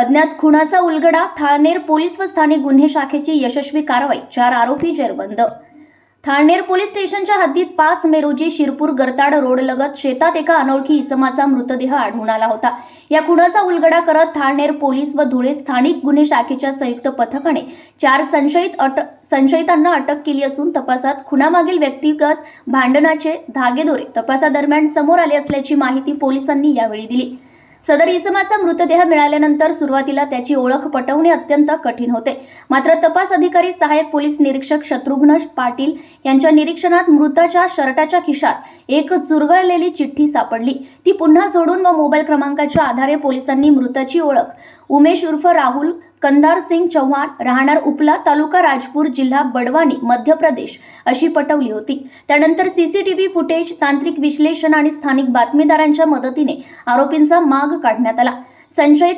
अज्ञात खुनाचा उलगडा थाळनेर पोलीस व स्थानिक गुन्हे शाखेची यशस्वी कारवाई चार आरोपी जेरबंद. थाळनेर पोलीस स्टेशनच्या हद्दीत पाच मे रोजी शिरपूर गरताड रोड लगत शेतात एका अनोळखी इसमाचा मृतदेह आढळून आला होता. या खुनाचा उलगडा करत थाळनेर पोलीस व धुळे स्थानिक गुन्हे शाखेच्या संयुक्त पथकाने चार संशयित अटक संशयितांना अटक केली असून तपासात खुनामागील व्यक्तिगत भांडणाचे धागेदोरे तपासादरम्यान समोर आले असल्याची माहिती पोलिसांनी यावेळी दिली. सदर इसमाचा मृतदेह मिळाल्यानंतर सुरुवातीला त्याची ओळख पटवणे अत्यंत कठीण होते. मात्र तपास अधिकारी सहाय्यक पोलीस निरीक्षक शत्रुघ्न पाटील यांच्या निरीक्षणात मृताच्या शर्टाच्या खिशात एक चुरगळलेली चिठ्ठी सापडली. ती पुन्हा सोडून व मोबाईल क्रमांकाच्या आधारे पोलिसांनी मृताची ओळख उमेश उर्फ राहुल कंदार सिंग चव्हाण राहणार उपला तालुका राजपूर जिल्हा बडवानी मध्य प्रदेश अशी पटवली होती. त्यानंतर सीसीटीव्ही फुटेज तांत्रिक विश्लेषण आणि स्थानिक बातमीदारांच्या मदतीने आरोपींचा माग काढण्यात आला. संशयित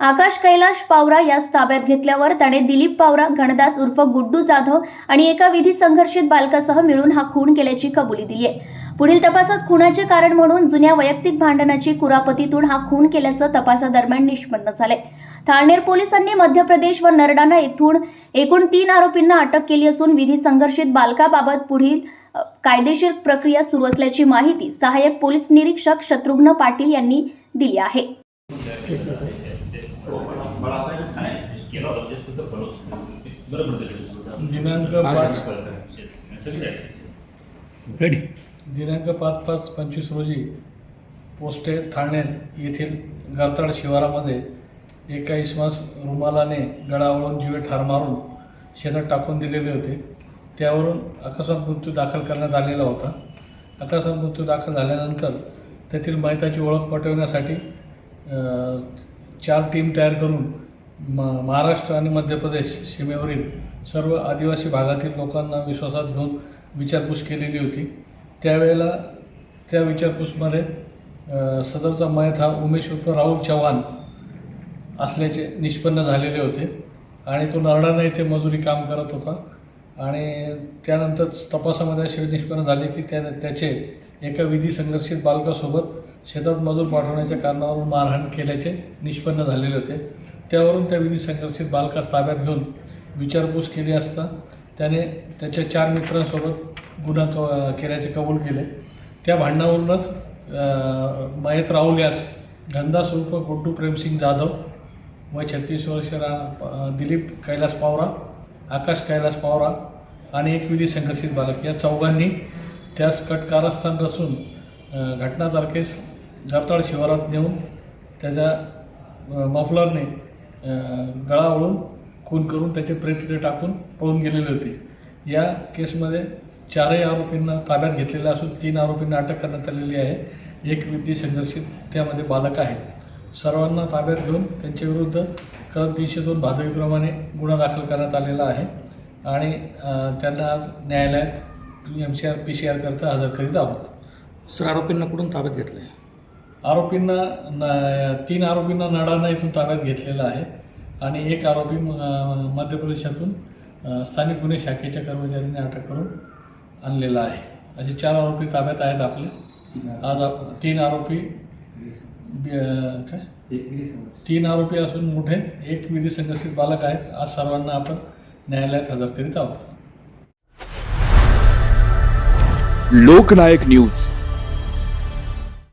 आकाश कैलाश पावरा यास ताब्यात घेतल्यावर त्याने दिलीप पावरा गणदास उर्फ गुड्डू जाधव आणि एका विधी संघर्षित बालकासह मिळून हा खून केल्याची कबुली दिली आहे पुढील तपासात खुनाचे कारण म्हणून जुन्या वैयक्तिक भांडणाची कुरापतीतून हा खून केल्याचं तपासादरम्यान निष्पन्न झाले थाळनेर पोलिसांनी मध्य प्रदेश व नरडाणा येथून एकूण तीन आरोपींना अटक केली असून विधी संघर्षित बालकाबाबत पुढील कायदेशीर प्रक्रिया सुरू असल्याची माहिती सहाय्यक पोलीस निरीक्षक शत्रुघ्न पाटील यांनी दिली आहे. दिनांक दिनांक पाच पाच पंचवीस रोजी पोस्टे ठाणे येथील गारताड शिवारामध्ये एका इसमास रुमालाने गळावळून जीवे ठार मारून शेतात टाकून दिलेले होते. त्यावरून अकस्मात मृत्यू दाखल करण्यात आलेला होता. अकस्मात मृत्यू दाखल झाल्यानंतर तेथील मैताची ओळख पटवण्यासाठी चार टीम तयार करून म महाराष्ट्र आणि मध्य प्रदेश सीमेवरील सर्व आदिवासी भागातील लोकांना विश्वासात घेऊन विचारपूस केलेली होती. त्यावेळेला त्या विचारपूसमध्ये सदरचा मयत हा उमेश उर्फ राहुल चव्हाण असल्याचे निष्पन्न झालेले होते. आणि तो नरडाणा येथे मजुरी काम करत होता. आणि त्यानंतर तपासामध्ये असे निष्पन्न झाले की त्या त्याचे एका विधी संघर्षित बालकासोबत शेतात मजूर पाठवण्याच्या कारणावरून मारहाण केल्याचे निष्पन्न झालेले होते. त्यावरून त्या विधी संघर्षित बालकास ताब्यात घेऊन विचारपूस केली असता त्याने त्याच्या चार मित्रांसोबत गुन्हा क केल्याचे कबूल केले. त्या भांडणावरूनच मयत राहुल यास धंदा स्वरूप गुड्डू प्रेमसिंग जाधव वय छत्तीस वर्ष रा दिलीप कैलास पावरा आकाश कैलास पावरा आणि एक विधी संघर्षित बालक या चौघांनी त्यास कटकारस्थान रचून घटनातारखेस घटना शिवारात नेऊन त्याच्या मफलरने गळा ओळून खून करून त्याचे प्रेत तिथे टाकून पळून गेलेले होते. या केसमध्ये चारही आरोपींना ताब्यात घेतलेलं असून तीन आरोपींना अटक करण्यात आलेली आहे. एक विधी संघर्षित त्यामध्ये बालक आहे. सर्वांना ताब्यात घेऊन त्यांच्याविरुद्ध कलम तीनशे दोन भादवीप्रमाणे गुन्हा दाखल करण्यात आलेला आहे. आणि त्यांना आज न्यायालयात M C R P C R करता हजर करीत आहोत. सर आरोपींना कुठून ताब्यात घेतलं आहे आरोपींना न तीन आरोपींना नडाणा इथून ताब्यात घेतलेला आहे. आणि एक आरोपी म- मध्य प्रदेशातून स्थानिक गुन्हे शाखेच्या कर्मचाऱ्यांनी अटक करून आणलेला आहे. असे चार आरोपी ताब्यात आहेत आपले. आज आप- तीन आरोपी काय? तीन आरोपी असून मोठे एक विधी संघर्षित बालक आहेत. आज सर्वांना आपण न्यायालयात हजर करीत आहोत. लोकनायक न्यूज.